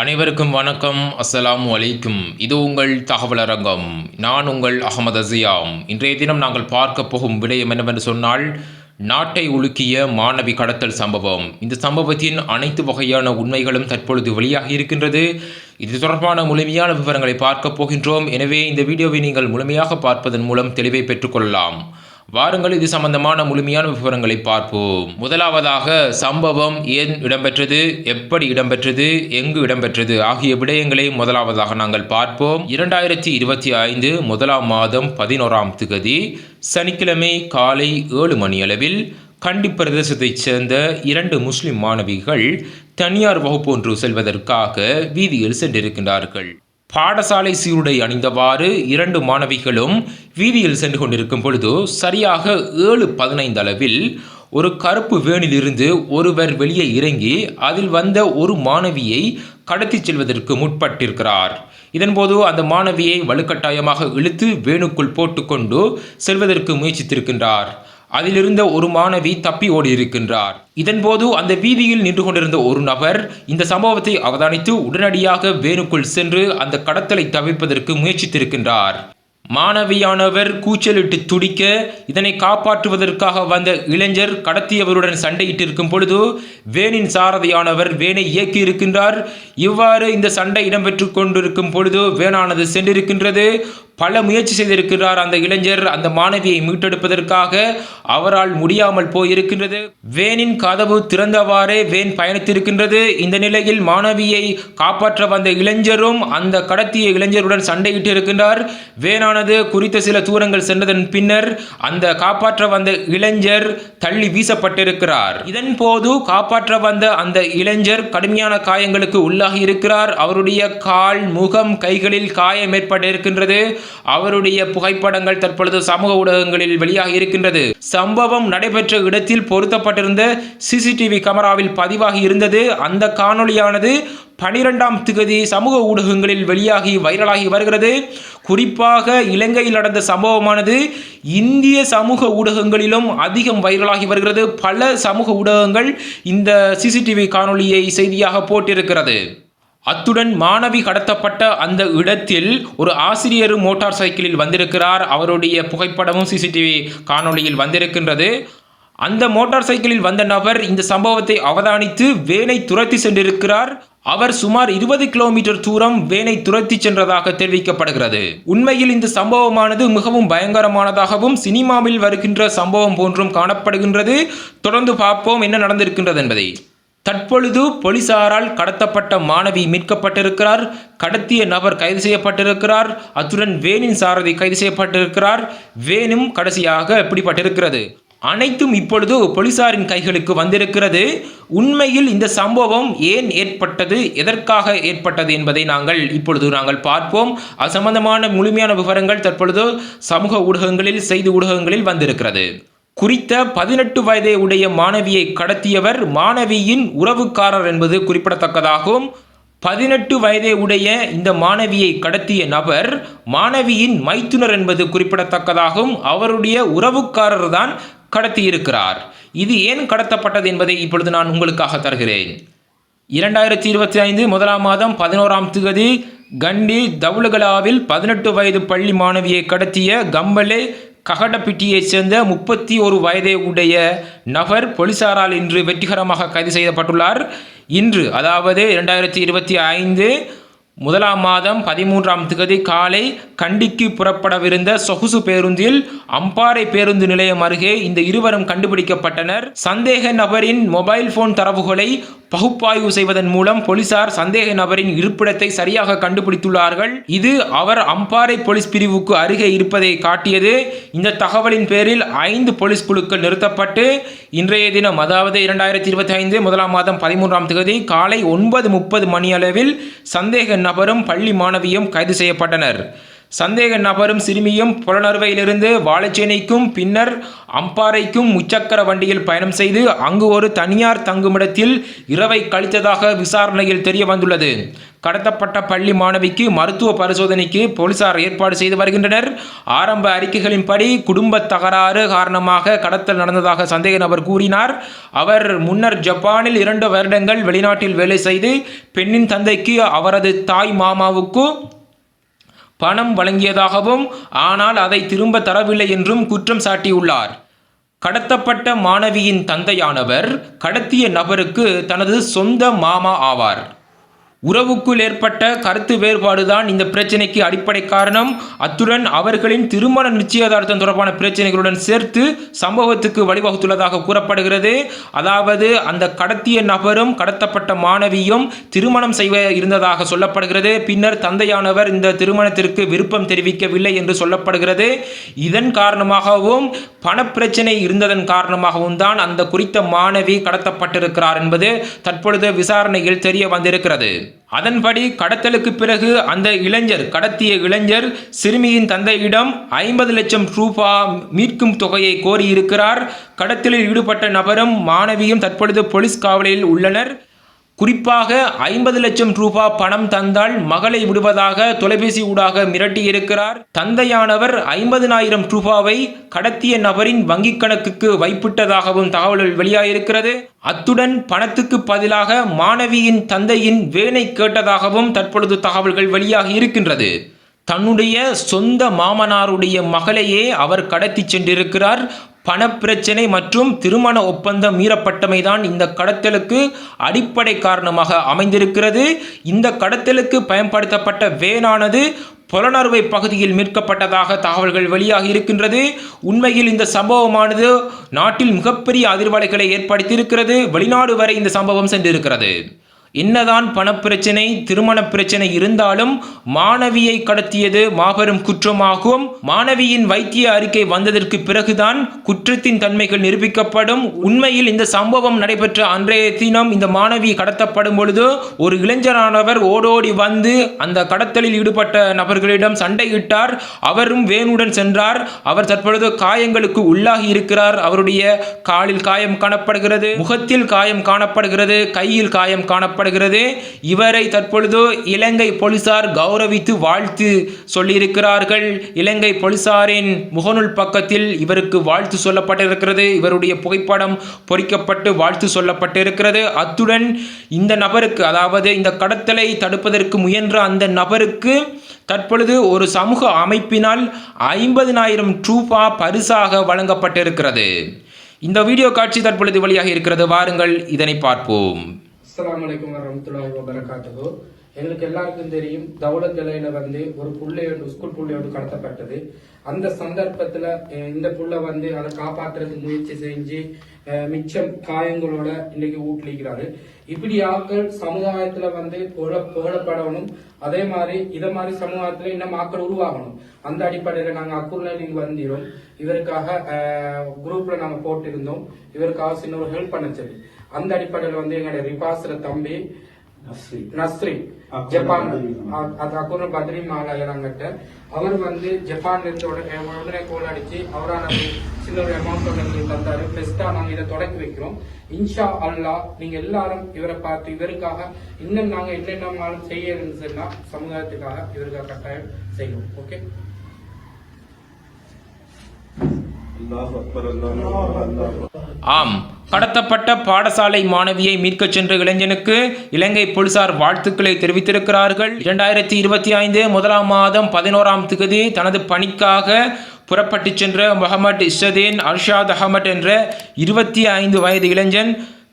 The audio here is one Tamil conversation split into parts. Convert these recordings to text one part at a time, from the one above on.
அனைவருக்கும் வணக்கம். அஸ்ஸலாம் அலைக்கும். இது உங்கள் தகவலரங்கம். நான் உங்கள் அகமது அசியாம். இன்றைய தினம் நாங்கள் பார்க்க போகும் விடயம் என்னவென்று சொன்னால் நாட்டை உலுக்கிய மாணவி கடத்தல் சம்பவம். இந்த சம்பவத்தின் அனைத்து வகையான உண்மைகளும் தற்பொழுது வெளியாகி இருக்கின்றது. இது தொடர்பான முழுமையான விவரங்களை பார்க்கப் போகின்றோம். எனவே இந்த வீடியோவை நீங்கள் முழுமையாக பார்ப்பதன் மூலம் தெளிவை பெற்றுக்கொள்ளலாம் வாருங்கள் இது சம்பந்தமான முழுமையான விவரங்களை பார்ப்போம். முதலாவதாக சம்பவம் ஏன் இடம்பெற்றது எப்படி இடம்பெற்றது எங்கு இடம்பெற்றது ஆகிய விடயங்களை முதலாவதாக நாங்கள் பார்ப்போம். இரண்டாயிரத்தி இருபத்தி ஐந்து முதலாம் மாதம் பதினோராம் திகதி சனிக்கிழமை காலை ஏழு மணியளவில் கண்டி பிரதேசத்தைச் சேர்ந்த இரண்டு முஸ்லிம் மாணவிகள் தனியார் வகுப்பு ஒன்று செல்வதற்காக வீதியில் சென்றிருக்கின்றார்கள். பாடசாலை சீருடை அணிந்தவாறு இரண்டு மாணவிகளும் வீதியில் சென்று கொண்டிருக்கும் பொழுது சரியாக ஏழு பதினைந்து அளவில் ஒரு கருப்பு வேனிலிருந்து ஒருவர் வெளியே இறங்கி அதில் வந்த ஒரு மாணவியை கடத்திச் செல்வதற்கு முற்பட்டிருக்கிறார். இதன்போது அந்த மாணவியை வலுக்கட்டாயமாக இழுத்து வேனுக்குள் போட்டுக்கொண்டு செல்வதற்கு முயற்சித்திருக்கின்றார். அதிலிருந்த ஒரு மாணவி தப்பி ஓடி இருக்கின்றார் இதன்போது அந்த வீதியில் நின்று கொண்டிருந்த ஒரு நபர் இந்த சம்பவத்தை அவதானித்து உடனடியாக வேனுக்குள் சென்று அந்த கடத்தலை தவிர்ப்பதற்கு முயற்சித்திருக்கின்றார். மாணவியானவர் கூச்சலிட்டு துடிக்க இதனை காப்பாற்றுவதற்காக வந்த இளைஞர் கடத்தியவருடன் சண்டையிட்டிருக்கும் பொழுது வேனின் சாரதியானவர் வேனை இயக்கி இருக்கின்றார் இவ்வாறு இந்த சண்டை இடம்பெற்று கொண்டிருக்கும் பொழுது வேனானது சென்றிருக்கின்றது. பல முயற்சி செய்திருக்கிறார் அந்த இளைஞர். அந்த மாணவியை மீட்டெடுப்பதற்காக அவரால் முடியாமல் போயிருக்கின்றது. வேனின் கதவு திறந்தவாறே வேன் பயணித்திருக்கின்றது. இந்த நிலையில் மாணவியை காப்பாற்ற வந்த இளைஞரும் அந்த கடத்திய இளைஞருடன் சண்டையிட்டு இருக்கின்றார் வேனானது குறித்த சில தூரங்கள் சென்றதன் பின்னர் அந்த காப்பாற்ற வந்த இளைஞர் தள்ளி வீசப்பட்டிருக்கிறார். இதன் போது காப்பாற்ற வந்த அந்த இளைஞர் கடுமையான காயங்களுக்கு உள்ளாகி இருக்கிறார் அவருடைய கால் முகம் கைகளில் காயம் ஏற்பட்டிருக்கின்றது. அவருடைய புகைப்படங்கள் தற்பொழுது சமூக ஊடகங்களில் வெளியாகி இருக்கின்றது. சம்பவம் நடைபெற்ற இடத்தில் பொருத்தப்பட்டிருந்த சிசிடிவி கேமராவில் பதிவாகி இருந்தது. அந்த காணொளியானது பனிரெண்டாம் திகதி சமூக ஊடகங்களில் வெளியாகி வைரலாகி வருகிறது. குறிப்பாக இலங்கையில் நடந்த சம்பவமானது இந்திய சமூக ஊடகங்களிலும் அதிகம் வைரலாகி வருகிறது. பல சமூக ஊடகங்கள் இந்த சிசிடிவி காணொலியை செய்தியாக போட்டிருக்கிறது. அத்துடன் மாணவி கடத்தப்பட்ட அந்த இடத்தில் ஒரு ஆசிரியர் மோட்டார் சைக்கிளில் வந்திருக்கிறார். அவருடைய புகைப்படமும் சிசிடிவி காணொளியில் வந்திருக்கின்றது. அந்த மோட்டார் சைக்கிளில் வந்த நபர் இந்த சம்பவத்தை அவதானித்து வேனை துரத்தி சென்றிருக்கிறார். அவர் சுமார் இருபது கிலோமீட்டர் தூரம் வேனை துரத்தி சென்றதாக தெரிவிக்கப்படுகிறது. உண்மையில் இந்த சம்பவமானது மிகவும் பயங்கரமானதாகவும் சினிமாவில் வருகின்ற சம்பவம் போன்றும் காணப்படுகின்றது. தொடர்ந்து பார்ப்போம் என்ன நடந்திருக்கின்றது என்பதை. தற்பொழுது போலீசாரால் கடத்தப்பட்ட மாணவி மீட்கப்பட்டிருக்கிறார். கடத்திய நபர் கைது செய்யப்பட்டிருக்கிறார். அத்துடன் வேனின் சாரதி கைது செய்யப்பட்டிருக்கிறார். வேனும் கடைசியாக பிடிபட்டிருக்கிறது. அனைத்தும் இப்பொழுது போலீசாரின் கைகளுக்கு வந்திருக்கிறது. உண்மையில் இந்த சம்பவம் ஏன் ஏற்பட்டது? எதற்காக ஏற்பட்டது என்பதை நாங்கள் இப்பொழுது நாங்கள் பார்ப்போம். அது சம்பந்தமான முழுமையான விவரங்கள் தற்பொழுது சமூக ஊடகங்களில் செய்தி ஊடகங்களில் வந்திருக்கிறது. குறித்த பதினெட்டு வயதை உடைய மாணவியை கடத்தியவர் மாணவியின் உறவுக்காரர் என்பது குறிப்பிடத்தக்கதாகும். பதினெட்டு வயதை உடைய இந்த மாணவியை கடத்திய நபர் மாணவியின் மைத்துனர் என்பது குறிப்பிடத்தக்கதாகும். அவருடைய உறவுக்காரர் தான் கடத்தியிருக்கிறார். இது ஏன் கடத்தப்பட்டது என்பதை இப்பொழுது நான் உங்களுக்காக தருகிறேன். இரண்டாயிரத்தி இருபத்தி ஐந்து முதலாம் மாதம் பதினோராம் தேதி கண்டி தவுலகலாவில் பதினெட்டு வயது பள்ளி மாணவியை கடத்திய கம்பலே ககடப்பிட்டியைச் சேர்ந்த முப்பத்தி ஒரு வயதை உடைய நபர் போலீசாரால் இன்று வெற்றிகரமாக கைது செய்யப்பட்டுள்ளார். இன்று அதாவது இரண்டாயிரத்தி இருபத்தி ஐந்து முதலாம் மாதம் பதிமூன்றாம் திகதி காலை கண்டிக்கு புறப்படவிருந்த சொகுசு பேருந்தில் அம்பாறை பேருந்து நிலையம் அருகே இந்த இருவரும் கண்டுபிடிக்கப்பட்டனர். சந்தேக நபரின் மொபைல் போன் தரவுகளை பகுப்பாய்வு செய்வதன் மூலம் போலீசார் சந்தேக நபரின் இருப்பிடத்தை சரியாக கண்டுபிடித்துள்ளார்கள். இது அவர் அம்பாறை போலீஸ் பிரிவுக்கு அருகே இருப்பதை காட்டியது. இந்த தகவலின் பேரில் ஐந்து போலீஸ் குழுக்கள் நிறுத்தப்பட்டு இன்றைய தினம் அதாவது இரண்டாயிரத்தி இருபத்தி ஐந்து முதலாம் மாதம் பதிமூன்றாம் தேதி காலை ஒன்பது முப்பது மணி அளவில் சந்தேக நபரும் பள்ளி மாணவியும் கைது செய்யப்பட்டனர். சந்தேக நபரும் சிறுமியும் புலனறுவையிலிருந்து வாழைச்சேனைக்கும் பின்னர் அம்பாறைக்கும் முச்சக்கர வண்டியில் பயணம் செய்து அங்கு ஒரு தனியார் தங்குமிடத்தில் இரவை கழித்ததாக விசாரணையில் தெரிய வந்துள்ளது கடத்தப்பட்ட பள்ளி மாணவிக்கு மருத்துவ பரிசோதனைக்கு போலீசார் ஏற்பாடு செய்து வருகின்றனர். ஆரம்ப அறிக்கைகளின்படி குடும்ப தகராறு காரணமாக கடத்தல் நடந்ததாக சந்தேக நபர் கூறினார். அவர் முன்னர் ஜப்பானில் இரண்டு வருடங்கள் வெளிநாட்டில் வேலை செய்து பெண்ணின் தந்தைக்கு அவரது தாய் மாமாவுக்கு பணம் வழங்கியதாகவும் ஆனால் அதை திரும்ப தரவில்லை என்றும் குற்றம் சாட்டியுள்ளார். கடத்தப்பட்ட மாணவியின் தந்தையானவர் கடத்திய நபருக்கு தனது சொந்த மாமா ஆவார். உறவுக்குள் ஏற்பட்ட கருத்து வேறுபாடுதான் இந்த பிரச்சனைக்கு அடிப்படை காரணம். அத்துடன் அவர்களின் திருமண நிச்சயதார்த்தம் தொடர்பான பிரச்சனைகளுடன் சேர்த்து சம்பவத்துக்கு வழிவகுத்துள்ளதாக கூறப்படுகிறது. அதாவது அந்த கடத்திய நபரும் கடத்தப்பட்ட மாணவியும் திருமணம் செய்ய இருந்ததாக சொல்லப்படுகிறது. பின்னர் தந்தையானவர் இந்த திருமணத்திற்கு விருப்பம் தெரிவிக்கவில்லை என்று சொல்லப்படுகிறது. இதன் காரணமாகவும் பணப்பிரச்சனை இருந்ததன் காரணமாகவும் தான் அந்த குறித்த மாணவி கடத்தப்பட்டிருக்கிறார் என்பது தற்பொழுது விசாரணையில் தெரிய வந்திருக்கிறது. அதன்படி கடத்தலுக்கு பிறகு அந்த இளைஞர் கடத்திய இளைஞர் சிறுமியின் தந்தையிடம் ஐம்பது லட்சம் ரூபா மீட்கும் தொகையை கோரியிருக்கிறார். கடத்தலில் ஈடுபட்ட நபரும் மாணவியும் தற்பொழுது போலீஸ் காவலில் உள்ளனர். குறிப்பாக ஐம்பது லட்சம் ரூபாய் பணம் தந்தால் மகளை விடுவதாக தொலைபேசி ஊடாக மிரட்டியிருக்கிறார். தந்தையானவர் ஐம்பதினாயிரம் ரூபாவை கடத்திய நபரின் வங்கிக் கணக்குக்கு வைப்பிட்டதாகவும் தகவல்கள் வெளியாயிருக்கிறது. அத்துடன் பணத்துக்கு பதிலாக மாணவியின் தந்தையின் வேனை கேட்டதாகவும் தற்பொழுது தகவல்கள் வெளியாகி இருக்கின்றது. தன்னுடைய சொந்த மாமனாருடைய மகளையே அவர் கடத்தி சென்றிருக்கிறார். பணப்பிரச்சனை மற்றும் திருமண ஒப்பந்தம் மீறப்பட்டமைதான் இந்த கடத்தலுக்கு அடிப்படை காரணமாக அமைந்திருக்கிறது. இந்த கடத்தலுக்கு பயன்படுத்தப்பட்ட வேனானது புலனறுவை பகுதியில் மீட்கப்பட்டதாக தகவல்கள் வெளியாகி இருக்கின்றது. உண்மையில் இந்த சம்பவமானது நாட்டில் மிகப்பெரிய அதிர்வலைகளை ஏற்படுத்தியிருக்கிறது. வெளிநாடு வரை இந்த சம்பவம் சென்றிருக்கிறது. என்னதான் பணப்பிரச்சனை திருமண பிரச்சனை இருந்தாலும் மாணவியை கடத்தியது மாபெரும் குற்றமாகும். மாணவியின் வைத்திய அறிக்கை வந்ததற்கு பிறகுதான் குற்றத்தின் தன்மைகள் நிரூபிக்கப்படும். உண்மையில் இந்த சம்பவம் நடைபெற்ற அன்றைய தினம் இந்த மாணவி கடத்தப்படும் பொழுது ஒரு இளைஞரானவர் ஓடோடி வந்து அந்த கடத்தலில் ஈடுபட்ட நபர்களிடம் சண்டையிட்டார். அவரும் வேனுடன் சென்றார். அவர் தற்பொழுது காயங்களுக்கு உள்ளாகி இருக்கிறார். அவருடைய காலில் காயம் காணப்படுகிறது முகத்தில் காயம் காணப்படுகிறது கையில் காயம் காணப்படுகிறது. இவரை தற்பொழுது இலங்கை போலீசார் கௌரவித்து வாழ்த்து சொல்லியிருக்கிறார்கள். இலங்கை போலீசாரின் முகநூல் பக்கத்தில் இவருக்கு வாழ்த்து சொல்லப்பட்டிருக்கிறது. இவருடைய புகைப்படம் பொறிக்கப்பட்டு வாழ்த்து சொல்லப்பட்டிருக்கிறது. அத்துடன் இந்த நபருக்கு அதாவது இந்த கடத்தலை தடுப்பதற்கு முயன்ற அந்த நபருக்கு தற்பொழுது ஒரு சமூக அமைப்பினால் ஐம்பதினாயிரம் ரூபா பரிசாக வழங்கப்பட்டிருக்கிறது. இந்த வீடியோ காட்சி தற்பொழுது வெளியாக இருக்கிறது. வாருங்கள் இதனை பார்ப்போம். அஸ்லாம் வலைக்கம் வரமத்துல்லாஹி வபரகாத்துஹு. எங்களுக்கு எல்லாருக்கும் தெரியும் தௌலத் இலையில வந்து ஒரு புள்ளையோடு ஸ்கூல் புள்ளையோடு கடத்தப்பட்டது. அந்த சந்தர்ப்பத்துல இந்த புள்ள வந்து அதை காப்பாற்றுறதுக்கு முயற்சி செஞ்சு மிச்சம் காயங்களோட இன்னைக்கு ஊட்டிக்கிறாரு இப்படி ஆட்கள் சமுதாயத்துல வந்து புகழ புகழப்படணும். அதே மாதிரி இத மாதிரி சமுதாயத்துல இன்னும் ஆக்கள் உருவாகணும். அந்த அடிப்படையில நாங்க அக்குர்நலிங் வந்திரும். இவருக்காக குரூப்ல நாங்க போட்டிருந்தோம். இவருக்காக சின்ன ஒரு ஹெல்ப் பண்ண சொல்லி. அந்த அடிப்படையில வந்து எங்களுடைய ரிபாஸ்ர தம்பி நஸ்ரி. ஜப்பான். அது அக்குர்ன பத்ரி மாலாயனாங்கிட்ட அவர் வந்து ஜப்பான்ல இருந்து உடனே கோல் அடிச்சு அவரான சின்ன ஒரு அமௌண்ட் ஒன்று தந்தாரு. பெஸ்டா நாங்க இதை தொடக்கி வைக்கிறோம். இன்ஷா அல்லாஹ் நீங்க எல்லாரும் இவரை பார்த்து இவருக்காக இன்னும் நாங்க என்னென்ன செய்ய இருந்துச்சுன்னா சமுதாயத்துக்காக இவருக்காக கட்டாயம் செய்வோம். ஓகே ஆம் கடத்தப்பட்ட பாடசாலை மாணவியை மீட்கச் சென்ற இளைஞனுக்கு இலங்கை போலீசார் வாழ்த்துக்களை தெரிவித்திருக்கிறார்கள். இரண்டாயிரத்தி இருபத்தி ஐந்து முதலாம் மாதம் பதினோராம் திகதி தனது பணிக்காக புறப்பட்டுச் சென்ற முகமது இஷதீன் அர்ஷாத் அகமட் என்ற இருபத்தி ஐந்து வயது இளைஞன்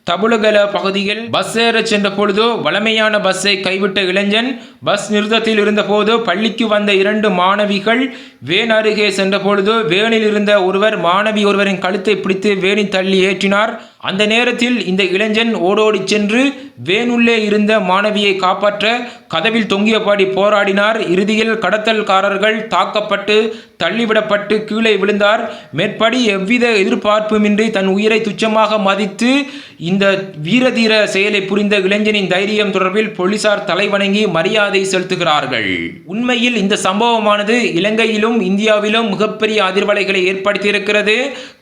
தபுலகல பகுதியில் பஸ் ஏற சென்ற பொழுது வளமையான பஸ்ஸை கைவிட்ட இளைஞன் பஸ் நிறுத்தத்தில் இருந்தபோது பள்ளிக்கு வந்த இரண்டு மாணவிகள் வேன் அருகே சென்ற பொழுது வேனில் இருந்த ஒருவர் மாணவி ஒருவரின் கழுத்தை பிடித்து வேனில் தள்ளி ஏற்றினார். அந்த நேரத்தில் இந்த இளைஞன் ஓடோடி சென்று வேனுள்ளே இருந்த மாணவியை காப்பாற்ற கதவில் தொங்கியபடி போராடினார். இறுதியில் கடத்தல்காரர்கள் தாக்கப்பட்டு தள்ளிவிடப்பட்டு கீழே விழுந்தார். மேற்படி எவ்வித எதிர்பார்ப்புமின்றி தன் உயிரை துச்சமாக மதித்து இந்த வீரதீர செயலை புரிந்த இளைஞனின் தைரியம் தொடர்பில் போலீசார் தலைவணங்கி மரியாதை செலுத்துகிறார்கள். உண்மையில் இந்த சம்பவமானது இலங்கையிலும் இந்தியாவிலும் மிகப்பெரிய அதிர்வலைகளை ஏற்படுத்தியிருக்கிறது.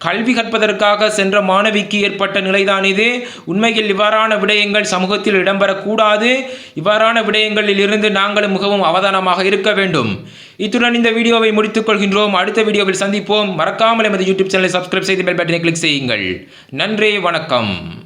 கல்வி கற்பதற்காக சென்ற மாணவிக்கு ஏற்பட்ட நிலைதான் இது. உண்மையில் இவ்வாறான விடயங்கள் சமூகத்தில் இடம்பெறக்கூடாது. இவ்வாறான விடயங்களில் இருந்து நாங்களும் மிகவும் அவதானமாக இருக்க வேண்டும். இத்துடன் இந்த வீடியோவை முடித்துக் கொள்கின்றோம். அடுத்த வீடியோவில் சந்திப்போம். மறக்காமல் எமது யூடியூப் சேனலை சப்ஸ்கிரைப் செய்து பெல் பட்டனை கிளிக் செய்யுங்கள். நன்றி வணக்கம்.